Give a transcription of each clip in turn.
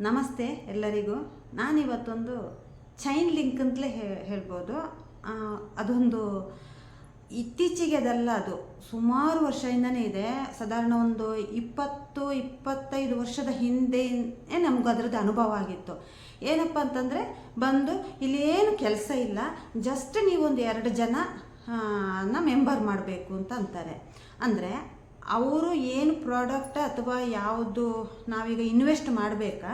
ನಮಸ್ತೆ ಎಲ್ಲರಿಗೂ. ನಾನಿವತ್ತೊಂದು chain link ಅಂತಲೇ ಹೇ- ಹೇಳ್ಬೋದು. ಅದೊಂದು ಇತ್ತೀಚೆಗೆ ಅದಲ್ಲ ಅದು. ಸುಮಾರು ವರ್ಷದಿಂದನೇ ಇದೆ. ಸಾಧಾರಣ ಒಂದು ಇಪ್ಪತ್ತು, ಇಪ್ಪತ್ತೈದು ವರ್ಷದ ಹಿಂದೆ ನಮ್ಗೆ ಅದರದ್ದು ಅನುಭವ ಆಗಿತ್ತು. ಏನಪ್ಪ ಅಂತಂದರೆ, ಬಂದು ಇಲ್ಲಿ ಏನು ಕೆಲಸ ಇಲ್ಲ. ಜಸ್ಟ್ ನೀವೊಂದು ಎರಡು ಜನ ನ ಮೆಂಬರ್ ಮಾಡಬೇಕು ಅಂತ ಅಂತಾರೆ. ಅಂದರೆ ಅವರು ಏನು ಪ್ರಾಡಕ್ಟ್ ಅಥವಾ ಯಾವುದು ನಾವೀಗ ಇನ್ವೆಸ್ಟ್ ಮಾಡಬೇಕಾ,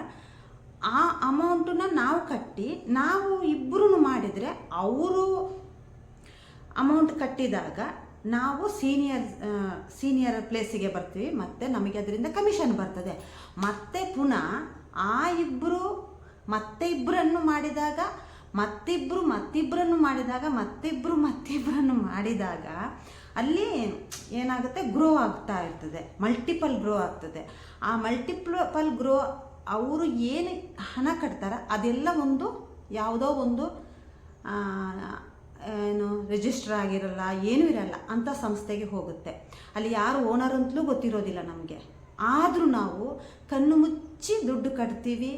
ಆ ಅಮೌಂಟನ್ನ ನಾವು ಕಟ್ಟಿ, ನಾವು ಇಬ್ಬರೂ ಮಾಡಿದರೆ ಅವರು ಅಮೌಂಟ್ ಕಟ್ಟಿದಾಗ ನಾವು ಸೀನಿಯರ್ ಸೀನಿಯರ್ ಪ್ಲೇಸಿಗೆ ಬರ್ತೀವಿ, ಮತ್ತು ನಮಗೆ ಅದರಿಂದ ಕಮಿಷನ್ ಬರ್ತದೆ. ಮತ್ತೆ ಪುನಃ ಆ ಇಬ್ಬರು ಮತ್ತೆ ಇಬ್ಬರನ್ನು ಮಾಡಿದಾಗ ಮತ್ತಿಬ್ಬರು ಮತ್ತಿಬ್ಬರನ್ನು ಮಾಡಿದಾಗ ಮತ್ತಿಬ್ಬರು ಮತ್ತಿಬ್ಬರನ್ನು ಮಾಡಿದಾಗ ಅಲ್ಲಿ ಏನಾಗುತ್ತೆ ಗ್ರೋ ಆಗ್ತಾ ಇರ್ತದೆ ಮಲ್ಟಿಪಲ್ ಗ್ರೋ ಆಗ್ತದೆ. ಆ ಮಲ್ಟಿಪಲ್ ಗ್ರೋ ಅವರು ಏನು ಹಣ ಕಟ್ತಾರ ಅದೆಲ್ಲ ಒಂದು ಯಾವುದೋ ಒಂದು ಏನು ರಿಜಿಸ್ಟರ್ ಆಗಿರಲ್ಲ, ಏನೂ ಇರಲ್ಲ ಅಂಥ ಸಂಸ್ಥೆಗೆ ಹೋಗುತ್ತೆ. ಅಲ್ಲಿ ಯಾರು ಓನರ್ ಅಂತಲೂ ಗೊತ್ತಿರೋದಿಲ್ಲ ನಮಗೆ. ಆದರೂ ನಾವು ಕಣ್ಣು ಮುಚ್ಚಿ ದುಡ್ಡು ಕಟ್ತೀವಿ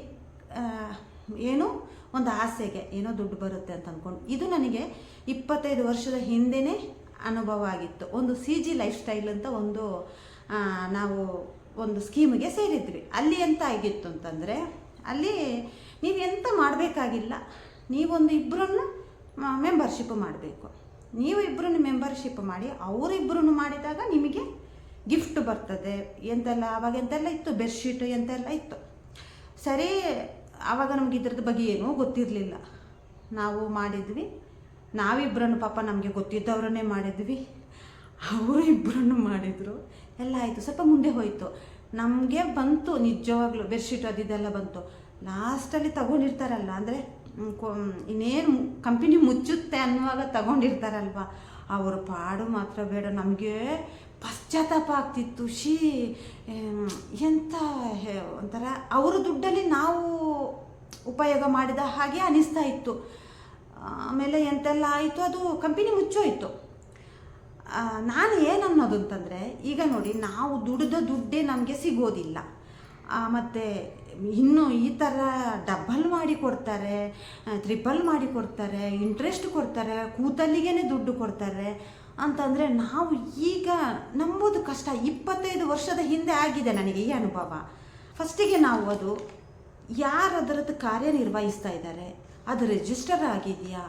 ಏನು ಒಂದು ಆಸೆಗೆ, ಏನೋ ದುಡ್ಡು ಬರುತ್ತೆ ಅಂತ ಅಂದ್ಕೊಂಡು ಇದು ನನಗೆ ಇಪ್ಪತ್ತೈದು ವರ್ಷದ ಹಿಂದೆನೇ ಅನುಭವ ಆಗಿತ್ತು. ಒಂದು ಸಿ ಜಿ ಲೈಫ್ ಸ್ಟೈಲ್ ಅಂತ ಒಂದು ನಾವು ಒಂದು ಸ್ಕೀಮ್ಗೆ ಸೇರಿದ್ವಿ. ಅಲ್ಲಿ ಎಂತ ಆಗಿತ್ತು ಅಂತಂದರೆ, ಅಲ್ಲಿ ನೀವು ಎಂತ ಮಾಡಬೇಕಾಗಿಲ್ಲ. ನೀವೊಂದು ಇಬ್ಬರನ್ನು ಮೆಂಬರ್ಶಿಪ್ ಮಾಡಬೇಕು. ನೀವು ಇಬ್ಬರನ್ನು ಮೆಂಬರ್ಶಿಪ್ ಮಾಡಿ ಅವರಿಬ್ಬರನ್ನು ಮಾಡಿದಾಗ ನಿಮಗೆ ಗಿಫ್ಟ್ ಬರ್ತದೆ. ಎಂತೆಲ್ಲ, ಅವಾಗ ಎಂತೆಲ್ಲ ಇತ್ತು? ಬೆಡ್ಶೀಟು ಎಂತೆಲ್ಲ ಇತ್ತು? ಸರಿ ಆವಾಗ ನಮ್ಗೆ ಇದ್ರದ್ದು ಬಗ್ಗೆ ಏನೂ ಗೊತ್ತಿರಲಿಲ್ಲ. ನಾವು ಮಾಡಿದ್ವಿ. ನಾವಿಬ್ಬರನ್ನು ಪಾಪ ನಮಗೆ ಗೊತ್ತಿದ್ದವರನ್ನೇ ಮಾಡಿದ್ವಿ. ಅವರು ಇಬ್ಬರನ್ನು ಮಾಡಿದರು. ಎಲ್ಲ ಆಯಿತು. ಸ್ವಲ್ಪ ಮುಂದೆ ಹೋಯಿತು. ನಮಗೆ ಬಂತು ನಿಜವಾಗ್ಲೂ ಬೆಡ್ಶೀಟ್ ಇದೆಲ್ಲ ಬಂತು. ಲಾಸ್ಟಲ್ಲಿ ತಗೊಂಡಿರ್ತಾರಲ್ಲ ಅಂದರೆ ಇನ್ನೇನು ಕಂಪನಿ ಮುಚ್ಚುತ್ತೆ ಅನ್ನುವಾಗ ತಗೊಂಡಿರ್ತಾರಲ್ವ? ಅವರ ಪಾಡು ಮಾತ್ರ ಬೇಡ. ನಮಗೆ ಪಶ್ಚಾತ್ತಾಪ ಆಗ್ತಿತ್ತು. ಶೀ ಎಂಥ ಒಂಥರ, ಅವರ ದುಡ್ಡಲ್ಲಿ ನಾವು ಉಪಯೋಗ ಮಾಡಿದ ಹಾಗೆ ಅನಿಸ್ತಾ ಇತ್ತು. ಆಮೇಲೆ ಎಂತೆಲ್ಲ ಆಯಿತು? ಅದು ಕಂಪನಿ ಮುಚ್ಚೋಯ್ತು. ನಾನು ಏನನ್ನೋದು ಅಂತಂದರೆ ಈಗ ನೋಡಿ, ನಾವು ದುಡಿದ ದುಡ್ಡೇ ನಮಗೆ ಸಿಗೋದಿಲ್ಲ. ಮತ್ತು ಇನ್ನು ಈ ಥರ ಡಬಲ್ ಮಾಡಿ ಕೊಡ್ತಾರೆ ತ್ರಿಪಲ್ ಮಾಡಿ ಕೊಡ್ತಾರೆ ಇಂಟ್ರೆಸ್ಟ್ ಕೊಡ್ತಾರೆ ಕೂತಲ್ಲಿಗೇ ದುಡ್ಡು ಕೊಡ್ತಾರೆ ಅಂತಂದರೆ ನಾವು ಈಗ ನಂಬೋದು ಕಷ್ಟ. ಇಪ್ಪತ್ತೈದು ವರ್ಷದ ಹಿಂದೆ ಆಗಿದೆ ನನಗೆ ಈ ಅನುಭವ. ಫಸ್ಟಿಗೆ ನಾವು ಅದು ಯಾರದರದ್ದು ಕಾರ್ಯನಿರ್ವಹಿಸ್ತಾ ಇದ್ದಾರೆ? ಅದು ರಿಜಿಸ್ಟರ್ ಆಗಿದೆಯಾ?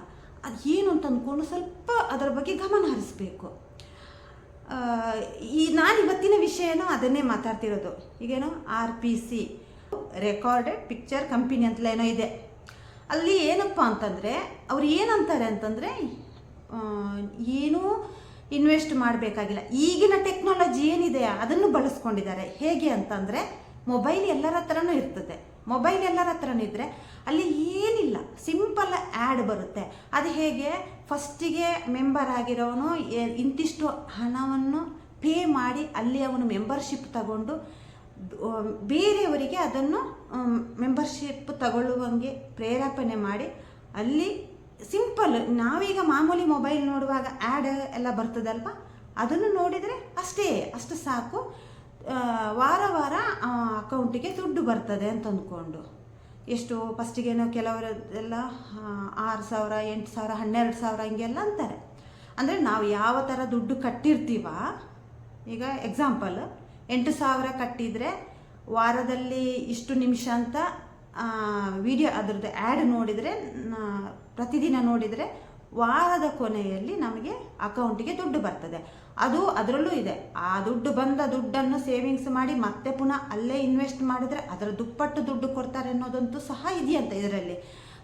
ಅದು ಏನು ಅಂತ ಅಂದ್ಕೊಂಡು ಸ್ವಲ್ಪ ಅದರ ಬಗ್ಗೆ ಗಮನ ಹರಿಸ್ಬೇಕು. ಈ ನಾನು ಇವತ್ತಿನ ವಿಷಯನೂ ಅದನ್ನೇ ಮಾತಾಡ್ತಿರೋದು. ಈಗೇನೋ R P C recorded picture company ಅಂತಲೇ ಏನೋ ಇದೆ. ಅಲ್ಲಿ ಏನಪ್ಪ ಅಂತಂದರೆ, ಅವ್ರು ಏನಂತಾರೆ ಅಂತಂದರೆ ಏನೂ ಇನ್ವೆಸ್ಟ್ ಮಾಡಬೇಕಾಗಿಲ್ಲ. ಈಗಿನ ಟೆಕ್ನಾಲಜಿ ಏನಿದೆ ಅದನ್ನು ಬಳಸ್ಕೊಂಡಿದ್ದಾರೆ. ಹೇಗೆ ಅಂತಂದರೆ ಮೊಬೈಲ್ ಎಲ್ಲರ ಹತ್ರನೂ ಇರ್ತದೆ. ಮೊಬೈಲ್ ಎಲ್ಲರ ಹತ್ರನೂ ಇದ್ದರೆ ಅಲ್ಲಿ ಏನಿಲ್ಲ ಸಿಂಪಲ್ ಆ್ಯಡ್ ಬರುತ್ತೆ. ಅದು ಹೇಗೆ? ಫಸ್ಟಿಗೆ ಮೆಂಬರ್ ಆಗಿರೋನು ಇಂತಿಷ್ಟು ಹಣವನ್ನು ಪೇ ಮಾಡಿ ಅಲ್ಲಿ ಅವನು ಮೆಂಬರ್ಶಿಪ್ ತಗೊಂಡು ಬೇರೆಯವರಿಗೆ ಅದನ್ನು ಮೆಂಬರ್ಶಿಪ್ ತಗೊಳ್ಳುವಂಗೆ ಪ್ರೇರೇಪಣೆ ಮಾಡಿ ಅಲ್ಲಿ ಸಿಂಪಲ್ ನಾವೀಗ ಮಾಮೂಲಿ ಮೊಬೈಲ್ ನೋಡುವಾಗ ಆ್ಯಡ್ ಎಲ್ಲ ಬರ್ತದಲ್ವ? ಅದನ್ನು ನೋಡಿದರೆ ಅಷ್ಟೇ, ಅಷ್ಟು ಸಾಕು. ವಾರ ವಾರ ಅಕೌಂಟಿಗೆ ದುಡ್ಡು ಬರ್ತದೆ ಅಂತ ಅಂದ್ಕೊಂಡು. ಎಷ್ಟು ಫಸ್ಟಿಗೇನೋ ಕೆಲವರೆಲ್ಲ ಆರು ಸಾವಿರ, ಎಂಟು ಸಾವಿರ, ಹನ್ನೆರಡು ಸಾವಿರ ಹಿಂಗೆಲ್ಲ ಅಂತಾರೆ. ಅಂದರೆ ನಾವು ಯಾವ ಥರ ದುಡ್ಡು ಕಟ್ಟಿರ್ತೀವ, ಈಗ ಎಕ್ಸಾಂಪಲ್ ಎಂಟು ಸಾವಿರ ಕಟ್ಟಿದರೆ ವಾರದಲ್ಲಿ ಇಷ್ಟು ನಿಮಿಷ ಅಂತ ವಿಡಿಯೋ ಅದರದ್ದು ಆ್ಯಡ್ ನೋಡಿದರೆ ಪ್ರತಿದಿನ ನೋಡಿದರೆ ವಾರದ ಕೊನೆಯಲ್ಲಿ ನಮಗೆ ಅಕೌಂಟಿಗೆ ದುಡ್ಡು ಬರ್ತದೆ. ಅದು ಅದರಲ್ಲೂ ಇದೆ. ಆ ದುಡ್ಡು ಬಂದ ದುಡ್ಡನ್ನು ಸೇವಿಂಗ್ಸ್ ಮಾಡಿ ಮತ್ತೆ ಪುನಃ ಅಲ್ಲೇ ಇನ್ವೆಸ್ಟ್ ಮಾಡಿದರೆ ಅದರ ದುಪ್ಪಟ್ಟು ದುಡ್ಡು ಕೊಡ್ತಾರೆ ಅನ್ನೋದಂತೂ ಸಹ ಇದೆಯಂತೆ ಇದರಲ್ಲಿ.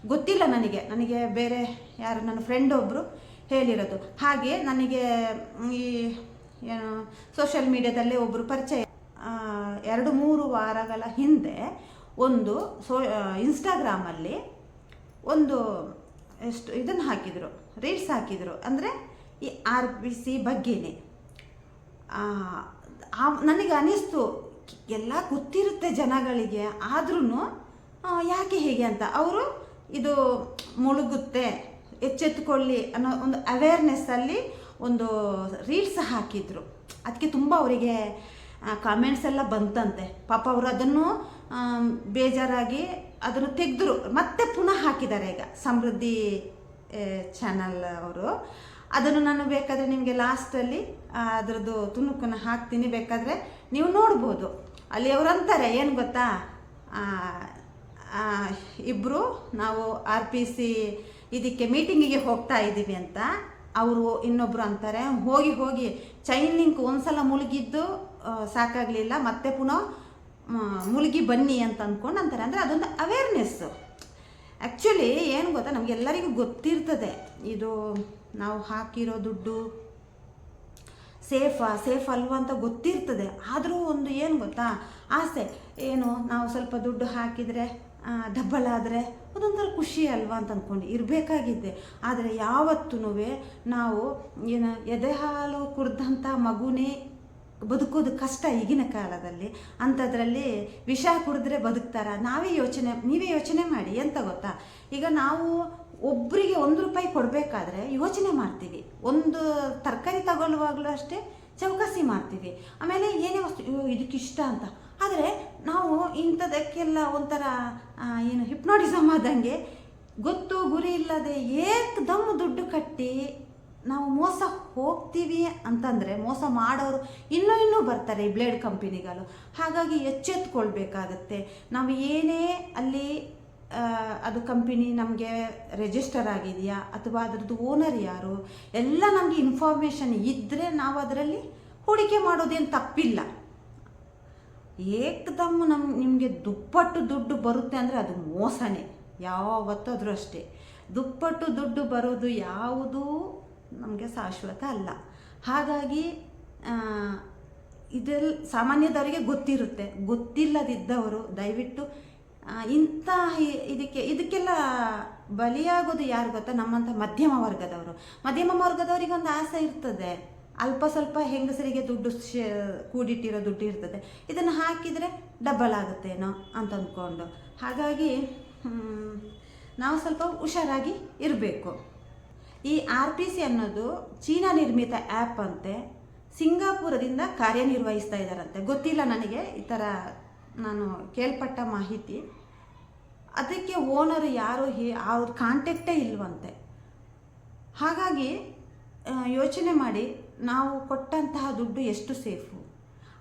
ಗೊತ್ತಿಲ್ಲ ನನಗೆ. ನನಗೆ ಬೇರೆ ಯಾರು, ನನ್ನ ಫ್ರೆಂಡ್ ಒಬ್ಬರು ಹೇಳಿರೋದು. ಹಾಗೆ ನನಗೆ ಈ ಏನು ಸೋಷಿಯಲ್ ಮೀಡಿಯಾದಲ್ಲೇ ಒಬ್ಬರು ಪರಿಚಯ ಎರಡು ಮೂರು ವಾರಗಳ ಹಿಂದೆ ಒಂದು ಸೋ ಇನ್ಸ್ಟಾಗ್ರಾಮಲ್ಲಿ ಒಂದು ಎಷ್ಟು ಇದನ್ನು ಹಾಕಿದರು. ರೀಲ್ಸ್ ಹಾಕಿದರು. ಅಂದರೆ ಈ ಆರ್ ಬಿ ಸಿ ಬಗ್ಗೆನೇ. ನನಗೆ ಅನಿಸ್ತು, ಎಲ್ಲ ಗೊತ್ತಿರುತ್ತೆ ಜನಗಳಿಗೆ ಆದ್ರೂ ಯಾಕೆ ಹೇಗೆ ಅಂತ. ಅವರು ಇದು ಮುಳುಗುತ್ತೆ ಎಚ್ಚೆತ್ತುಕೊಳ್ಳಿ ಅನ್ನೋ ಒಂದು ಅವೇರ್ನೆಸ್ಸಲ್ಲಿ ಒಂದು ರೀಲ್ಸ್ ಹಾಕಿದರು. ಅದಕ್ಕೆ ತುಂಬ ಅವರಿಗೆ ಕಾಮೆಂಟ್ಸ್ ಎಲ್ಲ ಬಂತಂತೆ. ಪಾಪ ಅವರು ಅದನ್ನು ಬೇಜಾರಾಗಿ ಅದನ್ನು ತೆಗೆದ್ರು. ಮತ್ತೆ ಪುನಃ ಹಾಕಿದ್ದಾರೆ ಈಗ ಸಮೃದ್ಧಿ ಚಾನಲ್ ಅವರು. ಅದನ್ನು ನಾನು ಬೇಕಾದರೆ ನಿಮಗೆ ಲಾಸ್ಟಲ್ಲಿ ಅದರದ್ದು ತುಣುಕನ್ನು ಹಾಕ್ತೀನಿ. ಬೇಕಾದರೆ ನೀವು ನೋಡ್ಬೋದು. ಅಲ್ಲಿ ಅವರು ಅಂತಾರೆ ಏನು ಗೊತ್ತಾ? ಇಬ್ಬರು ನಾವು ಆರ್ ಪಿ ಸಿ ಇದಕ್ಕೆ ಮೀಟಿಂಗಿಗೆ ಹೋಗ್ತಾ ಇದ್ದೀವಿ ಅಂತ ಅವರು ಇನ್ನೊಬ್ಬರು ಅಂತಾರೆ. ಹೋಗಿ ಹೋಗಿ ಚೈನ್ ಲಿಂಕ್ ಒಂದ್ಸಲ ಮುಳುಗಿದ್ದು ಆ, ಸಾಕಾಗಲಿಲ್ಲ. ಮತ್ತೆ ಪುನಃ ಮುಳುಗಿ ಬನ್ನಿ ಅಂತ ಅಂದ್ಕೊಂಡು ಅಂತಾರೆ. ಅಂದರೆ ಅದೊಂದು ಅವೇರ್ನೆಸ್ಸು ಆ್ಯಕ್ಚುಲಿ ಏನು ಗೊತ್ತಾ? ನಮಗೆಲ್ಲರಿಗೂ ಗೊತ್ತಿರ್ತದೆ. ಇದು ನಾವು ಹಾಕಿರೋ ದುಡ್ಡು ಸೇಫಾ, ಸೇಫ್ ಅಲ್ವಾ ಅಂತ ಗೊತ್ತಿರ್ತದೆ. ಆದರೂ ಒಂದು ಏನು ಗೊತ್ತಾ? ಆಸೆ. ಏನು, ನಾವು ಸ್ವಲ್ಪ ದುಡ್ಡು ಹಾಕಿದರೆ ಡಬ್ಬಲ್ ಆದರೆ ಅದೊಂಥರ ಖುಷಿ ಅಲ್ವಾ ಅಂತ ಅಂದ್ಕೊಂಡು ಇರಬೇಕಾಗಿದ್ದೆ. ಆದರೆ ಯಾವತ್ತೂ ನಾವು ಏನು ಎದೆ ಹಾಲು ಮಗುನೇ ಬದುಕೋದು ಕಷ್ಟ ಈಗಿನ ಕಾಲದಲ್ಲಿ. ಅಂಥದ್ರಲ್ಲಿ ವಿಷ ಕುಡಿದ್ರೆ ಬದುಕ್ತಾರ? ನಾವೇ ಯೋಚನೆ, ನೀವೇ ಯೋಚನೆ ಮಾಡಿ, ಎಂತ ಗೊತ್ತಾ? ಈಗ ನಾವು ಒಬ್ಬರಿಗೆ ಒಂದು ರೂಪಾಯಿ ಕೊಡಬೇಕಾದ್ರೆ ಯೋಚನೆ ಮಾಡ್ತೀವಿ. ಒಂದು ತರಕಾರಿ ತಗೊಳ್ಳುವಾಗಲೂ ಅಷ್ಟೇ ಚೌಕಾಸಿ ಮಾಡ್ತೀವಿ. ಆಮೇಲೆ ಏನೇ ವಸ್ತು ಇದಕ್ಕೆ ಇದಕ್ಕಿಷ್ಟ ಅಂತ. ಆದರೆ ನಾವು ಇಂಥದಕ್ಕೆಲ್ಲ ಒಂಥರ ಏನು, ಹಿಪ್ನೋಟಿಸಮ್ ಆದಂಗೆ ಗೊತ್ತು, ಗುರಿ ಇಲ್ಲದೆ ಏಕ್ದಮ್ ದುಡ್ಡು ಕಟ್ಟಿ ನಾವು ಮೋಸ ಹೋಗ್ತೀವಿ ಅಂತಂದರೆ ಮೋಸ ಮಾಡೋರು ಇನ್ನೂ ಇನ್ನೂ ಬರ್ತಾರೆ ಈ ಬ್ಲೇಡ್ ಕಂಪನಿಗಳು. ಹಾಗಾಗಿ ಎಚ್ಚೆತ್ಕೊಳ್ಬೇಕಾಗತ್ತೆ. ನಾವು ಏನೇ ಅಲ್ಲಿ ಅದು ಕಂಪನಿ ನಮಗೆ ರಿಜಿಸ್ಟರ್ ಆಗಿದೆಯಾ ಅಥವಾ ಅದರದ್ದು ಓನರ್ ಯಾರು, ಎಲ್ಲ ನಮಗೆ ಇನ್ಫಾರ್ಮೇಷನ್ ಇದ್ದರೆ ನಾವು ಅದರಲ್ಲಿ ಹೂಡಿಕೆ ಮಾಡೋದೇನು ತಪ್ಪಿಲ್ಲ. ಏಕದಮ್ ನಮ್, ನಿಮಗೆ ದುಪ್ಪಟ್ಟು ದುಡ್ಡು ಬರುತ್ತೆ ಅಂದರೆ ಅದು ಮೋಸನೇ. ಯಾವತ್ತಾದರೂ ಅಷ್ಟೇ. ದುಪ್ಪಟ್ಟು ದುಡ್ಡು ಬರೋದು ಯಾವುದೂ ನಮಗೆ ಶಾಶ್ವತ ಅಲ್ಲ. ಹಾಗಾಗಿ ಇದೆಲ್ಲ ಸಾಮಾನ್ಯದವರಿಗೆ ಗೊತ್ತಿರುತ್ತೆ. ಗೊತ್ತಿಲ್ಲದಿದ್ದವರು, ದಯವಿಟ್ಟು ಇಂಥ ಇದಕ್ಕೆ, ಇದಕ್ಕೆಲ್ಲ ಬಲಿಯಾಗೋದು ಯಾರು ಗೊತ್ತಾ? ನಮ್ಮಂಥ ಮಧ್ಯಮ ವರ್ಗದವರು. ಮಧ್ಯಮ ವರ್ಗದವರಿಗೆ ಒಂದು ಆಸೆ ಇರ್ತದೆ. ಅಲ್ಪ ಸ್ವಲ್ಪ ಹೆಂಗಸರಿಗೆ ದುಡ್ಡು ಕೂಡಿಟ್ಟಿರೋ ದುಡ್ಡು ಇರ್ತದೆ. ಇದನ್ನು ಹಾಕಿದರೆ ಡಬಲ್ ಆಗುತ್ತೇನೋ ಅಂತ ಅಂದ್ಕೊಂಡು ಹಾಗಾಗಿ ನಾವು ಸ್ವಲ್ಪ ಹುಷಾರಾಗಿ ಇರಬೇಕು. ಈ ಆರ್ ಪಿ ಸಿ ಅನ್ನೋದು ಚೀನಾ ನಿರ್ಮಿತ ಆ್ಯಪ್ ಅಂತೆ. ಸಿಂಗಾಪುರದಿಂದ ಕಾರ್ಯನಿರ್ವಹಿಸ್ತಾ ಇದ್ದಾರಂತೆ. ಗೊತ್ತಿಲ್ಲ ನನಗೆ, ಈ ಥರ ನಾನು ಕೇಳ್ಪಟ್ಟ ಮಾಹಿತಿ. ಅದಕ್ಕೆ ಓನರ್ ಯಾರು ಹೇ, ಅವ್ರ ಕಾಂಟ್ಯಾಕ್ಟೇ ಇಲ್ವಂತೆ. ಹಾಗಾಗಿ ಯೋಚನೆ ಮಾಡಿ, ನಾವು ಕೊಟ್ಟಂತಹ ದುಡ್ಡು ಎಷ್ಟು ಸೇಫು?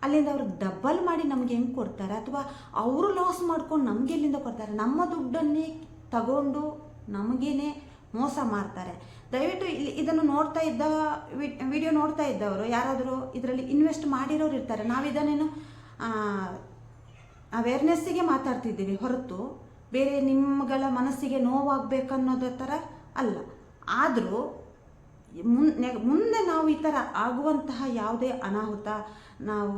ಅಲ್ಲಿಂದ ಅವರು ಡಬ್ಬಲ್ ಮಾಡಿ ನಮ್ಗೆ ಹೆಂಗೆ ಕೊಡ್ತಾರೆ? ಅಥವಾ ಅವರು ಲಾಸ್ ಮಾಡ್ಕೊಂಡು ನಮಗೆ ಎಲ್ಲಿಂದ ಕೊಡ್ತಾರೆ? ನಮ್ಮ ದುಡ್ಡನ್ನೇ ತಗೊಂಡು ನಮಗೇನೆ ಮೋಸ ಮಾಡ್ತಾರೆ. ದಯವಿಟ್ಟು ಇಲ್ಲಿ ಇದನ್ನು ನೋಡ್ತಾ ಇದ್ದ ವಿಡಿಯೋ ನೋಡ್ತಾ ಇದ್ದವರು, ಯಾರಾದರೂ ಇದರಲ್ಲಿ ಇನ್ವೆಸ್ಟ್ ಮಾಡಿರೋರು ಇರ್ತಾರೆ. ನಾವು ಇದನ್ನೇನು ಅವೇರ್ನೆಸ್ಸಿಗೆ ಮಾತಾಡ್ತಿದ್ದೀವಿ. ಹೊರತು ಬೇರೆ ನಿಮ್ಮಗಳ ಮನಸ್ಸಿಗೆ ನೋವಾಗಬೇಕನ್ನೋದ ಥರ ಅಲ್ಲ. ಆದರೂ ಮುನ್ನೆ ಮುಂದೆ ನಾವು ಈ ಥರ ಆಗುವಂತಹ ಯಾವುದೇ ಅನಾಹುತ, ನಾವು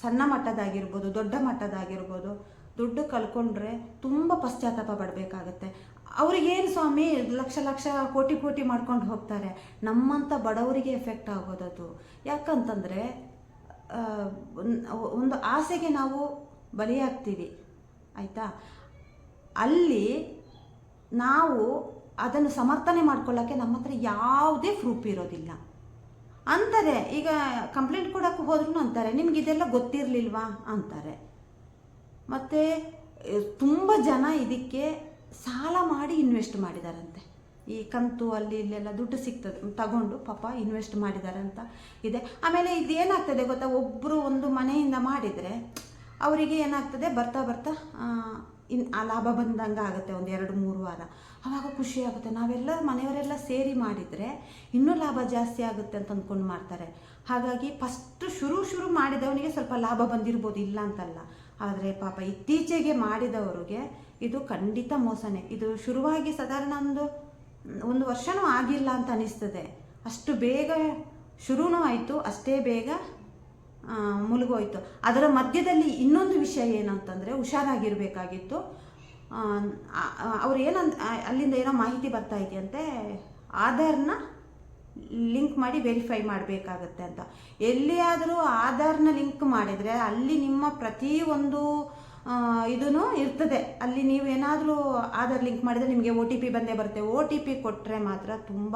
ಸಣ್ಣ ಮಟ್ಟದಾಗಿರ್ಬೋದು, ದೊಡ್ಡ ಮಟ್ಟದಾಗಿರ್ಬೋದು, ದುಡ್ಡು ಕಲ್ಕೊಂಡ್ರೆ ತುಂಬ ಪಶ್ಚಾತ್ತಾಪ ಪಡಬೇಕಾಗತ್ತೆ. ಅವ್ರಿಗೇನು ಸ್ವಾಮಿ, ಲಕ್ಷ ಲಕ್ಷ ಕೋಟಿ ಕೋಟಿ ಮಾಡ್ಕೊಂಡು ಹೋಗ್ತಾರೆ. ನಮ್ಮಂಥ ಬಡವರಿಗೆ ಎಫೆಕ್ಟ್ ಆಗೋದದು. ಯಾಕಂತಂದರೆ ಒಂದು ಆಸೆಗೆ ನಾವು ಬಲಿಯಾಗ್ತೀವಿ. ಆಯಿತಾ? ಅಲ್ಲಿ ನಾವು ಅದನ್ನು ಸಮರ್ಥನೆ ಮಾಡ್ಕೊಳ್ಳೋಕ್ಕೆ ನಮ್ಮ ಹತ್ರ ಯಾವುದೇ ಪ್ರೂಫ್ ಇರೋದಿಲ್ಲ. ಅಂತಾರೆ, ಈಗ ಕಂಪ್ಲೇಂಟ್ ಕೊಡೋಕ್ಕೆ ಹೋದ್ರೂ ಅಂತಾರೆ, ನಿಮ್ಗೆ ಇದೆಲ್ಲ ಗೊತ್ತಿರಲಿಲ್ವಾ? ಅಂತಾರೆ. ಮತ್ತು, ತುಂಬ ಜನ ಇದಕ್ಕೆ ಸಾಲ ಮಾಡಿ ಇನ್ವೆಸ್ಟ್ ಮಾಡಿದಾರಂತೆ. ಈ ಕಂತು ಅಲ್ಲಿ ಇಲ್ಲೆಲ್ಲ ದುಡ್ಡು ಸಿಗ್ತದೆ. ತಗೊಂಡು ಪಾಪ ಇನ್ವೆಸ್ಟ್ ಮಾಡಿದ್ದಾರೆ ಅಂತ ಇದೆ. ಆಮೇಲೆ ಇದು ಏನಾಗ್ತದೆ ಗೊತ್ತಾ? ಒಬ್ಬರು ಒಂದು ಮನೆಯಿಂದ ಮಾಡಿದರೆ ಅವರಿಗೆ ಏನಾಗ್ತದೆ? ಬರ್ತಾ ಬರ್ತಾ ಇನ್, ಆ ಲಾಭ ಬಂದಂಗೆ ಆಗುತ್ತೆ ಒಂದು ಎರಡು ಮೂರು ವಾರ. ಆವಾಗ ಖುಷಿ ಆಗುತ್ತೆ. ನಾವೆಲ್ಲ ಮನೆಯವರೆಲ್ಲ ಸೇರಿ ಮಾಡಿದರೆ ಇನ್ನೂ ಲಾಭ ಜಾಸ್ತಿ ಆಗುತ್ತೆ ಅಂತ ಅಂದ್ಕೊಂಡು ಮಾಡ್ತಾರೆ. ಹಾಗಾಗಿ ಫಸ್ಟ್ ಶುರು ಶುರು ಮಾಡಿದವನಿಗೆ ಸ್ವಲ್ಪ ಲಾಭ ಬಂದಿರ್ಬೋದು, ಇಲ್ಲ ಅಂತಲ್ಲ. ಆದರೆ ಪಾಪ ಇತ್ತೀಚೆಗೆ ಮಾಡಿದವರಿಗೆ ಇದು ಖಂಡಿತ ಮೋಸನೇ. ಇದು ಶುರುವಾಗಿ ಸಾಧಾರಣ ಒಂದು ಒಂದು ವರ್ಷನೂ ಆಗಿಲ್ಲ ಅಂತ ಅನಿಸ್ತದೆ. ಅಷ್ಟು ಬೇಗ ಶುರುನೂ ಆಯಿತು, ಅಷ್ಟೇ ಬೇಗ ಮುಳುಗೋಯ್ತು. ಅದರ ಮಧ್ಯದಲ್ಲಿ ಇನ್ನೊಂದು ವಿಷಯ ಏನಂತಂದರೆ ಹುಷಾರಾಗಿರಬೇಕಾಗಿತ್ತು. ಅವ್ರು ಏನಂತ ಅಲ್ಲಿಂದ ಏನೋ ಮಾಹಿತಿ ಬರ್ತಾ ಇದೆಯಂತೆ. ಆಧಾರ್ನ ಲಿಂಕ್ ಮಾಡಿ ವೆರಿಫೈ ಮಾಡಬೇಕಾಗತ್ತೆ ಅಂತ. ಎಲ್ಲಿಯಾದರೂ ಆಧಾರ್ನ ಲಿಂಕ್ ಮಾಡಿದರೆ ಅಲ್ಲಿ ನಿಮ್ಮ ಪ್ರತಿಯೊಂದು ಇದೂ ಇರ್ತದೆ. ಅಲ್ಲಿ ನೀವು ಏನಾದರೂ ಆಧಾರ್ ಲಿಂಕ್ ಮಾಡಿದರೆ ನಿಮಗೆ ಒ ಟಿ ಪಿ ಬಂದೇ ಬರುತ್ತೆ. ಒ ಟಿ ಪಿ ಕೊಟ್ಟರೆ ಮಾತ್ರ ತುಂಬ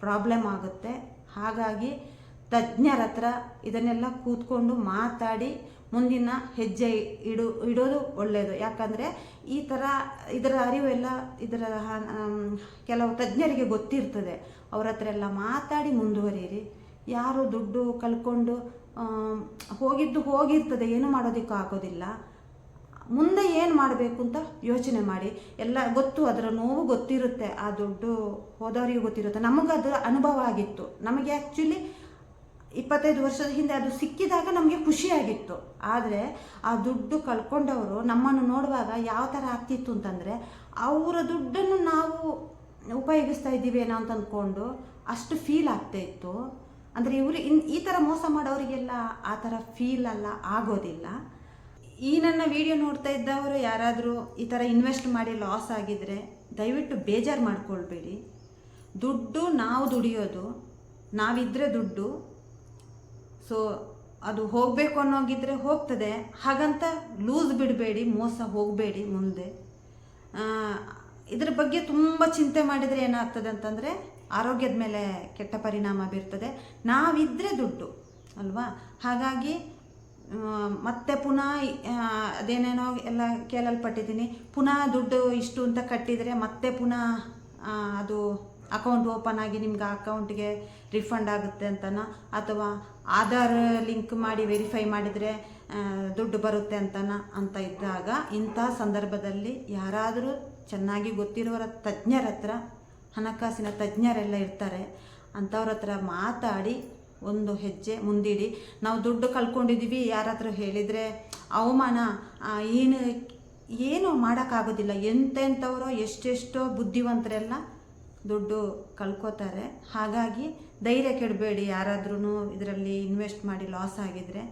ಪ್ರಾಬ್ಲಮ್ ಆಗುತ್ತೆ. ಹಾಗಾಗಿ ತಜ್ಞರ ಹತ್ರ ಇದನ್ನೆಲ್ಲ ಕೂತ್ಕೊಂಡು ಮಾತಾಡಿ ಮುಂದಿನ ಹೆಜ್ಜೆ ಇಡು, ಇಡೋದು ಒಳ್ಳೆಯದು ಯಾಕಂದರೆ ಈ ಥರ ಇದರ ಅರಿವು ಎಲ್ಲ ಇದರ ಕೆಲವು ತಜ್ಞರಿಗೆ ಗೊತ್ತಿರ್ತದೆ. ಅವ್ರ ಹತ್ರ ಎಲ್ಲ ಮಾತಾಡಿ ಮುಂದುವರಿಯಿರಿ. ಯಾರು ದುಡ್ಡು ಕಲ್ಕೊಂಡು ಹೋಗಿದ್ದು ಹೋಗಿರ್ತದೆ. ಏನು ಮಾಡೋದಕ್ಕೂ ಆಗೋದಿಲ್ಲ. ಮುಂದೆ ಏನು ಮಾಡಬೇಕು ಅಂತ ಯೋಚನೆ ಮಾಡಿ. ಎಲ್ಲ ಗೊತ್ತು, ಅದರ ನೋವು ಗೊತ್ತಿರುತ್ತೆ. ಆ ದುಡ್ಡು ಹೋದವರಿಗೆ ಗೊತ್ತಿರುತ್ತೆ. ನಮಗದು ಅನುಭವ ಆಗಿತ್ತು. ನಮಗೆ ಆ್ಯಕ್ಚುಲಿ ಇಪ್ಪತ್ತೈದು ವರ್ಷದ ಹಿಂದೆ ಅದು ಸಿಕ್ಕಿದಾಗ ನಮಗೆ ಖುಷಿಯಾಗಿತ್ತು ಆದರೆ ಆ ದುಡ್ಡು ಕಳ್ಕೊಂಡವರು ನಮ್ಮನ್ನು ನೋಡುವಾಗ ಯಾವ ಥರ ಆಗ್ತಿತ್ತು ಅಂತಂದರೆ, ಅವರ ದುಡ್ಡನ್ನು ನಾವು ಉಪಯೋಗಿಸ್ತಾ ಇದ್ದೀವಿ ಏನೋ ಅಂತ ಅಂದ್ಕೊಂಡು ಅಷ್ಟು ಫೀಲ್ ಆಗ್ತಾ ಇತ್ತು. ಅಂದರೆ ಇವರು ಇನ್ ಈ ಥರ ಮೋಸ ಮಾಡೋರಿಗೆಲ್ಲ ಆ ಥರ ಫೀಲ್ ಅಲ್ಲ, ಆಗೋದಿಲ್ಲ. ಈ ನನ್ನ ವಿಡಿಯೋ ನೋಡ್ತಾ ಇದ್ದವರು ಯಾರಾದರೂ ಈ ಥರ ಇನ್ವೆಸ್ಟ್ ಮಾಡಿ ಲಾಸ್ ಆಗಿದ್ರೆ ದಯವಿಟ್ಟು ಬೇಜಾರು ಮಾಡ್ಕೊಳ್ಬೇಡಿ. ದುಡ್ಡು ನಾವು ದುಡಿಯೋದು ನಾವಿದ್ದರೆ ದುಡ್ಡು ಸೊ ಅದು ಹೋಗಬೇಕು ಅನ್ನೋಗಿದ್ರೆ ಹೋಗ್ತದೆ. ಹಾಗಂತ ಲೂಸ್ ಬಿಡಬೇಡಿ, ಮೋಸ ಹೋಗಬೇಡಿ ಮುಂದೆ. ಇದ್ರ ಬಗ್ಗೆ ತುಂಬ ಚಿಂತೆ ಮಾಡಿದರೆ ಏನಾಗ್ತದೆ ಅಂತಂದರೆ ಆರೋಗ್ಯದ ಮೇಲೆ ಕೆಟ್ಟ ಪರಿಣಾಮ ಬೀರ್ತದೆ. ನಾವಿದ್ದರೆ ದುಡ್ಡು, ಅಲ್ವಾ? ಹಾಗಾಗಿ ಮತ್ತೆ ಪುನಃ ಅದೇನೇನೋ ಎಲ್ಲ ಕೇಳಲ್ಪಟ್ಟಿದ್ದೀನಿ. ಪುನಃ ದುಡ್ಡು ಇಷ್ಟು ಅಂತ ಕಟ್ಟಿದರೆ ಮತ್ತೆ ಪುನಃ ಅದು ಅಕೌಂಟ್ ಓಪನ್ ಆಗಿ ನಿಮ್ಗೆ ಆ ಅಕೌಂಟ್ಗೆ ರಿಫಂಡ್ ಆಗುತ್ತೆ ಅಂತನ? ಅಥವಾ ಆಧಾರ್ ಲಿಂಕ್ ಮಾಡಿ ವೆರಿಫೈ ಮಾಡಿದರೆ ದುಡ್ಡು ಬರುತ್ತೆ ಅಂತನ? ಅಂತ ಇದ್ದಾಗ ಇಂಥ ಸಂದರ್ಭದಲ್ಲಿ ಯಾರಾದರೂ ಚೆನ್ನಾಗಿ ಗೊತ್ತಿರೋರ ತಜ್ಞರ ಹತ್ರ, ಹಣಕಾಸಿನ ತಜ್ಞರೆಲ್ಲ ಇರ್ತಾರೆ, ಅಂಥವ್ರ ಹತ್ರ ಮಾತಾಡಿ, ಒಂದು ಹೆಜ್ಜೆ ಮುಂದಿಡಿ. ನಾವು ದುಡ್ಡು ಕಳ್ಕೊಂಡಿದ್ದೀವಿ ಯಾರ ಹತ್ರ ಹೇಳಿದರೆ ಅವಮಾನ ಏನು ಏನು ಮಾಡೋಕ್ಕಾಗೋದಿಲ್ಲ. ಎಂತೆಂಥವರೋ, ಎಷ್ಟೆಷ್ಟೋ ಬುದ್ಧಿವಂತರೆಲ್ಲ ದುಡ್ಡು ಕಳ್ಕೊತಾರೆ. ಹಾಗಾಗಿ ಧೈರ್ಯ ಕೆಡಬೇಡಿ ಯಾರಾದ್ರೂ ಇದರಲ್ಲಿ ಇನ್ವೆಸ್ಟ್ ಮಾಡಿ ಲಾಸ್ ಆಗಿದರೆ.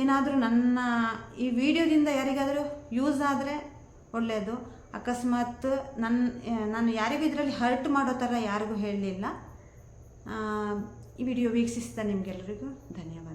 ಏನಾದರೂ ನನ್ನ ಈ ವಿಡಿಯೋದಿಂದ ಯಾರಿಗಾದರೂ ಯೂಸ್ ಆದರೆ ಒಳ್ಳೆಯದು ಅಕಸ್ಮಾತ್ ನನ್ನ ನಾನು ಯಾರಿಗೂ ಇದರಲ್ಲಿ ಹರ್ಟ್ ಮಾಡೋ ಥರ ಯಾರಿಗೂ ಹೇಳಲಿಲ್ಲ. ಈ ವಿಡಿಯೋ ವೀಕ್ಷಿಸಿದ ನಿಮಗೆಲ್ಲರಿಗೂ ಧನ್ಯವಾದಗಳು